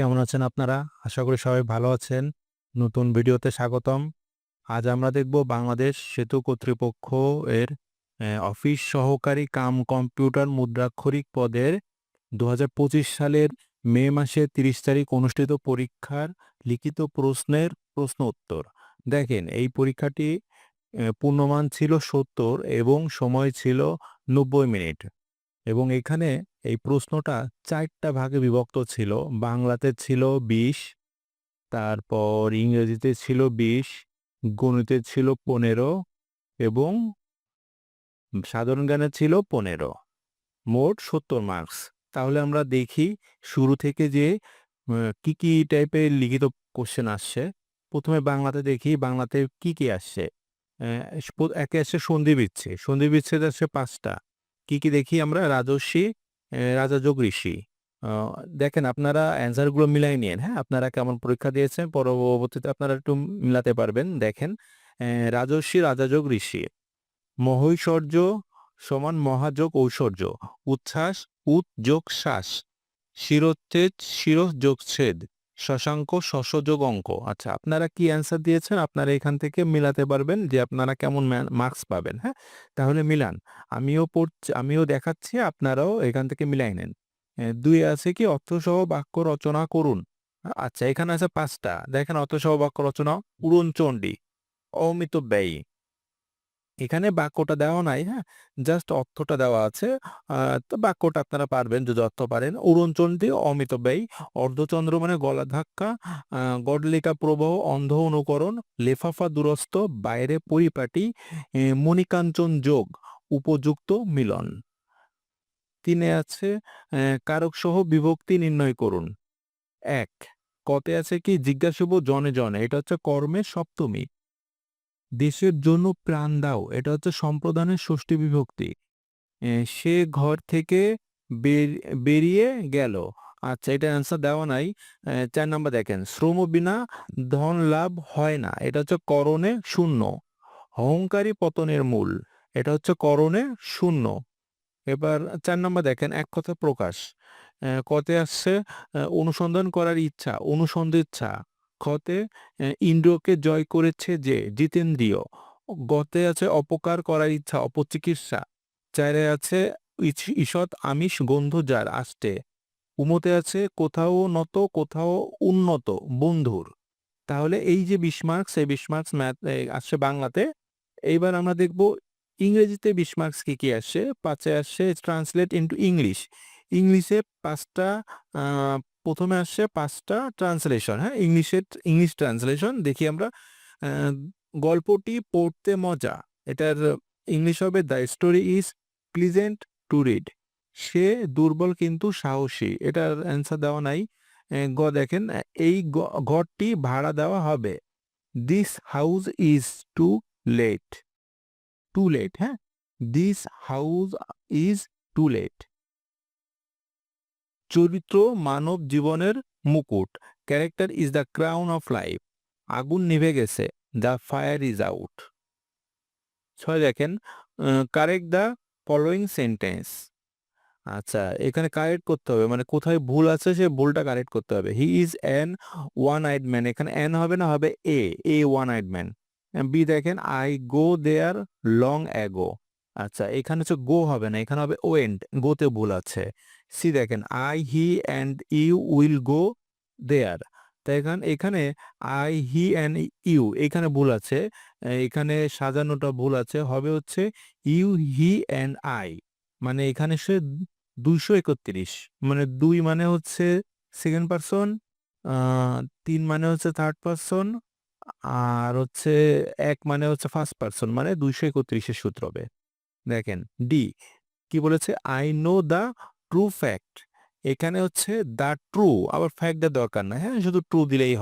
কেমন আছেন আপনারা? আশা করি সবাই ভালো আছেন। নতুন ভিডিওতে স্বাগতম। আজ আমরা দেখব বাংলাদেশ সেতু কর্তৃপক্ষ এর অফিস সহকারী কাম কম্পিউটার মুদ্রাক্ষরিক পদের ২০২৫ সালের মে মাসে ৩০ তারিখ অনুষ্ঠিত পরীক্ষার লিখিত প্রশ্নের প্রশ্ন উত্তর। দেখেন, এই পরীক্ষাটি পূর্ণমান ছিল ৭০ এবং সময় ছিল ৯০ মিনিট। এবং এখানে এই প্রশ্নটা চারটা ভাগে বিভক্ত ছিল। বাংলাতে ছিল ২০, তারপর ইংরেজিতে ছিল ২০, গণিতে ছিল ১৫ এবং সাধারণ জ্ঞানে ছিল ১৫। মোট ৭০ মার্কস। তাহলে আমরা দেখি শুরু থেকে যে কি, কি টাইপের লিখিত কোশ্চেন আসছে। প্রথমে বাংলাতে দেখি বাংলাতে কি, কি আসছে। একে আসছে সন্ধি বিচ্ছেদ। সন্ধি বিচ্ছেদ আসছে ৫ টা। কি, কি দেখি আমরা রাজস্বী, রাজা যোগ ঋষি। আ দেখেন আপনারা অ্যান্সার মিলাই নিয়েন, হ্যাঁ? আপনারা কেমন পরীক্ষা দিয়েছেন পরবর্তীতে আপনারা একটু মিলাতে পারবেন। দেখেন রাজস্বী রাজা যোগ ঋষি। মহৈশ্বর্য সমান মহাযোগ ঐশ্বর্য। উচ্ছ্বাস উৎ যোগ শ্বাস। শিরোচ্ছেদ শির যোগ ছেদ। শশাঙ্ক শশ যোগ অঙ্ক। আচ্ছা আপনারা কি অ্যান্সার দিয়েছেন আপনারা এখান থেকে মিলাতে পারবেন যে আপনারা কেমন মার্কস পাবেন, হ্যাঁ? তাহলে মিলান। আমিও পড়ছি আমিও দেখাচ্ছি আপনারাও এখান থেকে মিলাই নেন। অ্যা ২ এ আছে কি অর্থসহ বাক্য রচনা করুন। আচ্ছা এখানে আছে ৫ টা। দেখেন অর্থসহ বাক্য রচনা উড়নচণ্ডী, অমিতব্যয়ী। এখানে বাক্যটা দেওয়া নাই, হ্যাঁ? জাস্ট অর্থটা দেওয়া আছে। তো বাক্যটা আপনারা পারবেন যদি অর্থ পারেন। উড়নচণ্ডী, অমিতব্যয়ী, অর্ধচন্দ্র মানে গলা ধাক্কা, গডলিকা প্রবাহ, অন্ধ অনুকরণ, লেফাফা দুরস্ত, বাইরে পরিপাটি, মণিকাঞ্চন যোগ, উপযুক্ত মিলন। ৩ এ আছে অ্যা কারকসহ বিভক্তি নির্ণয় করুন। এক কতে আছে কি জিজ্ঞাসিব জনে, জনে। এটা হচ্ছে কর্মের সপ্তমী। দেশের জন্য প্রাণ দাও। এটা হচ্ছে সম্প্রদানের ষষ্ঠী বিভক্তি। সে ঘর থেকে বেরিয়ে গেল। আচ্ছা এটা অ্যান্সার দেওয়া নাই। চার নাম্বার দেখেন শ্রম বিনা ধন লাভ হয় না। এটা হচ্ছে করণে শূন্য। অহংকারী পতনের মূল। এটা হচ্ছে করণে শূন্য। এবার চার নাম্বার দেখেন এক কথা প্রকাশ। কতে আসছে অনুসন্ধান করার ইচ্ছা, অনুসন্ধিচ্ছা। খতে অ্যা ইন্দ্রিয়কে জয় করেছে যে জিতেন্দ্রিয়। গতে আছে অপকার করার ইচ্ছা, অপচিকিৎসা। ৪ এ আছে ঈষৎ আমিষ গন্ধ যার আষ্টে। উমতে আছে কোথাও নত কোথাও উন্নত বন্ধুর। তাহলে এই যে ২০ মার্কস এই ২০ মার্কস ম্যাথ আসছে বাংলাতে। এইবার আমরা দেখব ইংরেজিতে ২০ মার্কস কি, কি আসছে। ৫ এ আসছে ট্রান্সলেট ইন্টু ইংলিশ। ইংলিশে ৫ টা আ ১ম এ আসছে পাঁচটা ট্রান্সলেশন, হ্যাঁ? ইংলিশের ইংলিশ ট্রান্সলেশন দেখি আমরা। গল্পটি পড়তে মজা। এটার ইংলিশ হবে the story is pleasant to read. সে দুর্বল কিন্তু সাহসী। এটার অ্যান্সার দেওয়া নাই। গ দেখেন এই ঘরটি ভাড়া দেওয়া হবে। This house is too late. Too late, হ্যাঁ? This house is too late. চরিত্র মানব জীবনের মুকুট। Character is the crown of life. আগুন নিভে গেছে। The fire is out. ছয় দেখেন কারেক্ট দ্য ফলোয়িং সেন্টেন্স। আচ্ছা এখানে কারেক্ট করতে হবে। মানে কোথায় ভুল আছে সে ভুলটা কারেক্ট করতে হবে। He is an one eyed man. এখানে অ্যান হবে না হবে a, a one eyed man. B দেখেন I go there long ago. আচ্ছা এখানে হচ্ছে গো হবে না। এখানে হবে ওয়েন্ট। গো তে ভুল আছে। সি দেখেন I, he and you will go there. তো এখন এখানে আই, হি অ্যান্ড ইউ এখানে ভুল আছে। এখানে সাজানোটা ভুল আছে। হবে হচ্ছে ইউ, হি অ্যান্ড আই। মানে এখানে সে ২৩১ মানে দুই মানে হচ্ছে সেকেন্ড পারসন, তিন মানে হচ্ছে থার্ড পারসন আর হচ্ছে এক মানে হচ্ছে ফার্স্ট পারসন মানে দুইশো একত্রিশের সূত্র হবে। দেখেন ডি কি বলেছে I know the true fact. এখানে হচ্ছে দ্য ট্রু আবার ফ্যাক্ট দেওয়ার দরকার নাই, হ্যাঁ? শুধু ট্রু দিলেই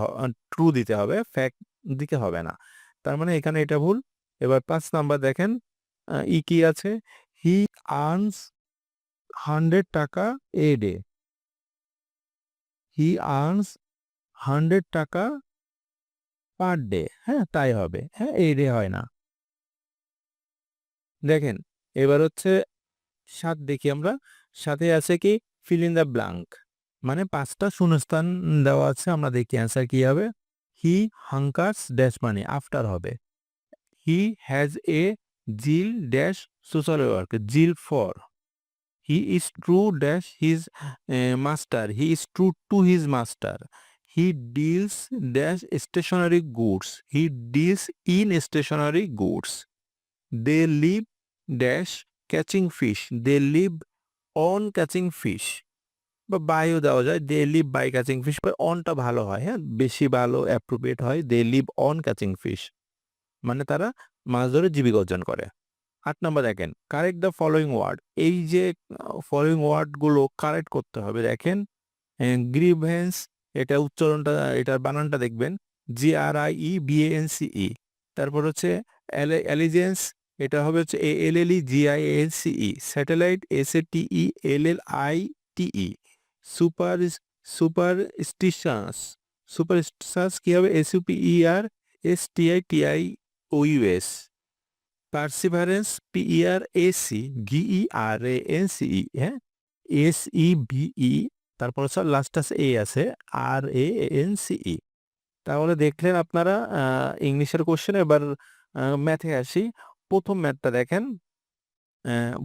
ট্রু দিতে হবে। ফ্যাক্ট দিতে হবে না। তার মানে এখানে এটা ভুল। এবার পাঁচ নাম্বার দেখেন ই কি আছে? হি আর্নস 100 টাকা এ ডে। হি আর্নস 100 টাকা পার ডে, হ্যাঁ? তাই হবে। হ্যাঁ? এ ডে হয় না। দেখেন এবার হচ্ছে সাত দেখি আমরা। সাথে আছে কি? Fill in the blank. মানে পাঁচটা শূন্যস্থান দেওয়া আছে, আমরা দেখি অ্যান্সার কি হবে? হি হাঙ্কার্স ড্যাশ মানে আফটার হবে। He has a zeal dash social work zeal for he is true dash his master he is true to his master he deals dash stationery goods he deals in stationery goods they live dash catching fish they live on catching fish বা বাইও দেওয়া যায় they live by catching fish বা অনটা ভালো হয় হ্যাঁ? বেশি ভালো অ্যাপ্রোপ্রিয়েট হয় they live on catching fish মানে তারা মাছ ধরে জীবিকা অর্জন করে। আট নম্বর দেখেন কারেক্ট দ্য ফলোয়িং ওয়ার্ড এই যে ফলোয়িং ওয়ার্ডগুলো কারেক্ট করতে হবে। দেখেন গ্রিভেন্স এটা উচ্চারণটা, এটার বানানটা দেখবেন G R I E V N C E তারপর হচ্ছে অ্যালিজেন্স এটা হবে হচ্ছে A L L E G I L E satellite S A T E L L I T E super superstitious superstitious কি হবে? S U P E R S T I T I O U S perseverance P E R A C V E R A N C E হ্যাঁ? S E V E তারপর হচ্ছে last আছে এ আছে আর A N C ই তাহলে দেখলেন আপনারা ইংলিশের question এবার ম্যাথে আসি। প্রথম ম্যাথটা দেখেন।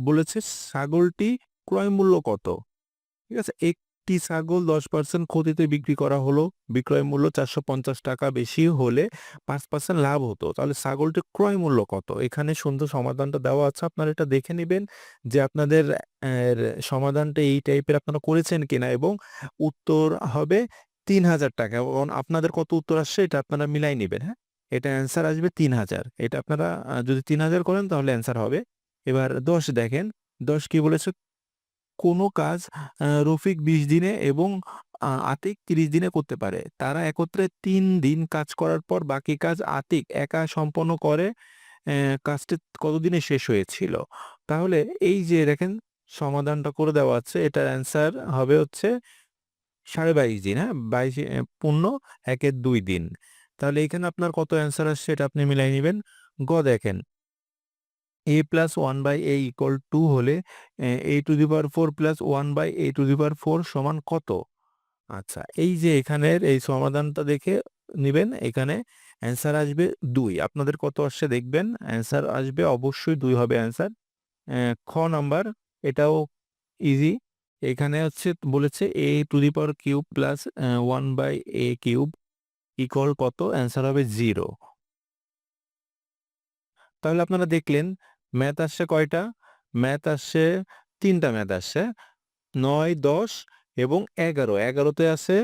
বলেছে ছাগলটি ক্রয় মূল্য কত? ঠিক আছে, একটি ছাগল দশ পার্সেন্ট ক্ষতিতে বিক্রি করা হলো, বিক্রয় মূল্য চারশো পঞ্চাশ টাকা বেশি হলে পাঁচ পার্সেন্ট লাভ হতো। তাহলে ছাগলটির ক্রয় মূল্য কত? এখানে সুন্দর সমাধানটা দেওয়া আছে, আপনারা এটা দেখে নেবেন যে আপনাদের সমাধানটা এই টাইপের আপনারা করেছেন কিনা এবং উত্তর হবে তিন হাজার টাকা এবং আপনাদের কত উত্তর আসছে, এটা আপনারা মিলাই নেবেন হ্যাঁ? এটা অ্যান্সার আসবে তিন হাজার। এটা আপনারা যদি তিন হাজার করেন তাহলে অ্যান্সার হবে। এবার দশ দেখেন, দশ কি বলেছে? কোনো কাজ রফিক বিশ দিনে এবং আতিক তিরিশ দিনে করতে পারে। তারা একত্রে তিন দিন কাজ করার পর বাকি কাজ আতিক একা সম্পন্ন করে কাজটি কতদিনে শেষ হয়েছিল? তাহলে এই যে দেখেন, সমাধানটা করে দেওয়া আছে। এটার অ্যান্সার হবে হচ্ছে সাড়ে বাইশ দিন হ্যাঁ? বাইশ পূর্ণ একের দুই দিন। তাহলে এখানে আপনার কত অ্যান্সার আসছে এটা আপনি মিলাই নেবেন। গ দেখেন। A plus one by a equal to হলে, a to the power four plus one by a to the power four সমান কত? আচ্ছা এই যে এখানের এই সমাধানটা দেখে নেবেন, এখানে অ্যান্সার আসবে দুই। আপনাদের কত আসছে দেখবেন? অ্যান্সার আসবে, অবশ্যই দুই হবে অ্যান্সার খ নাম্বার এটাও ইজি এখানে হচ্ছে বলেছে a to the power cube plus one by a cube equal কত? অ্যান্সার হবে জিরো তাহলে আপনারা দেখলেন ম্যাথ আসছে কয়টা? ম্যাথ আসছে, তিনটা ম্যাথ আসছে। নয়, দশ এবং এগারো। এগারোতে আছে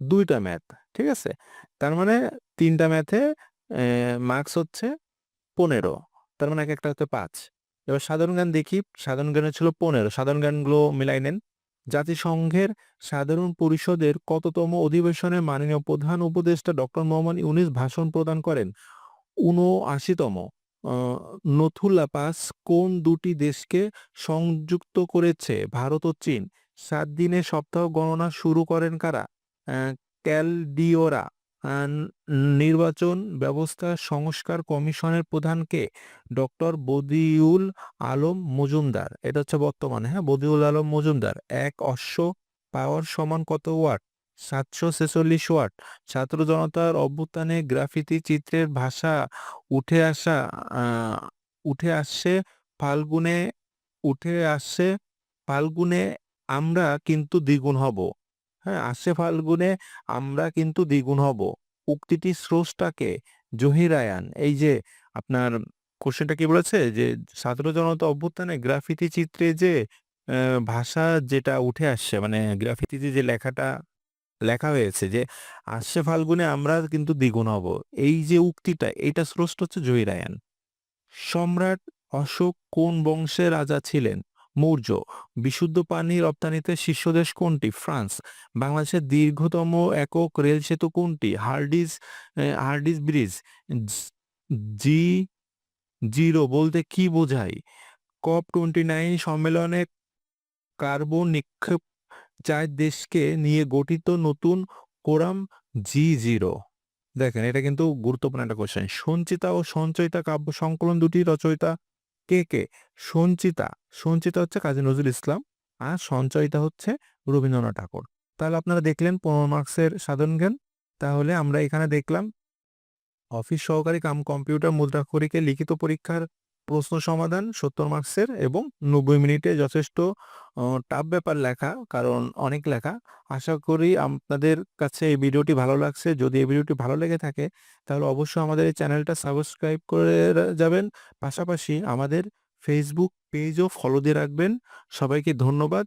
দুইটা ম্যাথ ঠিক আছে? তার মানে তিনটা ম্যাথে মার্কস হচ্ছে পনেরো। তার মানে এক একটা হচ্ছে পাঁচ। এবার সাধারণ জ্ঞান দেখি, সাধারণ জ্ঞানে ছিল পনেরো। সাধারণ জ্ঞানগুলো মিলাই নেন। জাতিসংঘের সাধারণ পরিষদের কততম অধিবেশনে মাননীয় প্রধান উপদেষ্টা ডক্টর মোহাম্মদ ইউনিস ভাষণ প্রদান করেন? উনআশিতম নথুল্লা পাস কোন দুটি দেশকে সংযুক্ত করেছে? ভারত ও চীন। সাত দিনে সপ্তাহ গণনা শুরু করেন কারা? ক্যালডিওরা। নির্বাচন ব্যবস্থা সংস্কার কমিশনের প্রধানকে ডক্টর বদিউল আলম মজুমদার। এটা হচ্ছে বর্তমানে হ্যাঁ? বদিউল আলম মজুমদার। এক অশ্ব পাওয়ার সমান কত ওয়াট? সাতশো ছেচল্লিশ ওয়াট। ছাত্র জনতার অভ্যুত্থানে গ্রাফিতি চিত্রের ভাষা উঠে আসা উঠে আসছে ফাল্গুনে, উঠে আসছে ফাল্গুনে আমরা কিন্তু দ্বিগুণ হব। হ্যাঁ আসছে ফাল্গুনে আমরা কিন্তু দ্বিগুণ হব। উক্তিটি স্রষ্টাকে জহিরায়ান, এই যে আপনার কোশ্চেনটা কি বলেছে? যে ছাত্র জনতা অভ্যুত্থানে গ্রাফিতি চিত্রে যে ভাষা যেটা উঠে আসছে মানে গ্রাফিতিতে যে লেখাটা, লেখা হয়েছে যে আসছে ফাল্গুনে আমরা কিন্তু দ্বিগুণ হব। এই যে উক্তিটা, এটা স্রষ্ট হচ্ছে জহিরায়ান। সম্রাট অশোক কোন বংশের রাজা ছিলেন? মৌর্য, বিশুদ্ধ পানি রপ্তানিতে শীর্ষ দেশ কোনটি? ফ্রান্স। বাংলাদেশের দীর্ঘতম একক রেল সেতু কোনটি? Hardinge Hardinge bridge. G, zero বলতে কি বোঝায়? কপ টোয়েন্টি নাইন সম্মেলনে কার্বন নিক্ষেপ চার দেশকে নিয়ে গঠিত নতুন কোরাম জি জিরো। দেখেন, এটা কিন্তু গুরুত্বপূর্ণ একটা কোশ্চেন সঞ্চিতা ও সঞ্চয়িতা কাব্য সংকলন দুটি রচয়িতা কে কে? সঞ্চিতা। সঞ্চিতা হচ্ছে কাজী নজরুল ইসলাম আর সঞ্চয়িতা হচ্ছে রবীন্দ্রনাথ ঠাকুর। তাহলে আপনারা দেখলেন পনেরো মার্কসের সাধারণ জ্ঞান। তাহলে আমরা এখানে দেখলাম, অফিস সহকারী কাম কম্পিউটার মুদ্রাক্ষরিকে লিখিত পরীক্ষার প্রশ্ন সমাধান সত্তর মার্কসের এবং নব্বই মিনিটে যথেষ্ট টাফ ব্যাপার লেখা, কারণ অনেক লেখা। আশা করি আপনাদের কাছে এই ভিডিওটি ভালো লাগছে। যদি এই ভিডিওটি ভালো লেগে থাকে, তাহলে অবশ্যই আমাদের এই চ্যানেলটা সাবস্ক্রাইব করে যাবেন। পাশাপাশি আমাদের ফেসবুক পেজও ফলো দিয়ে রাখবেন। সবাইকে ধন্যবাদ।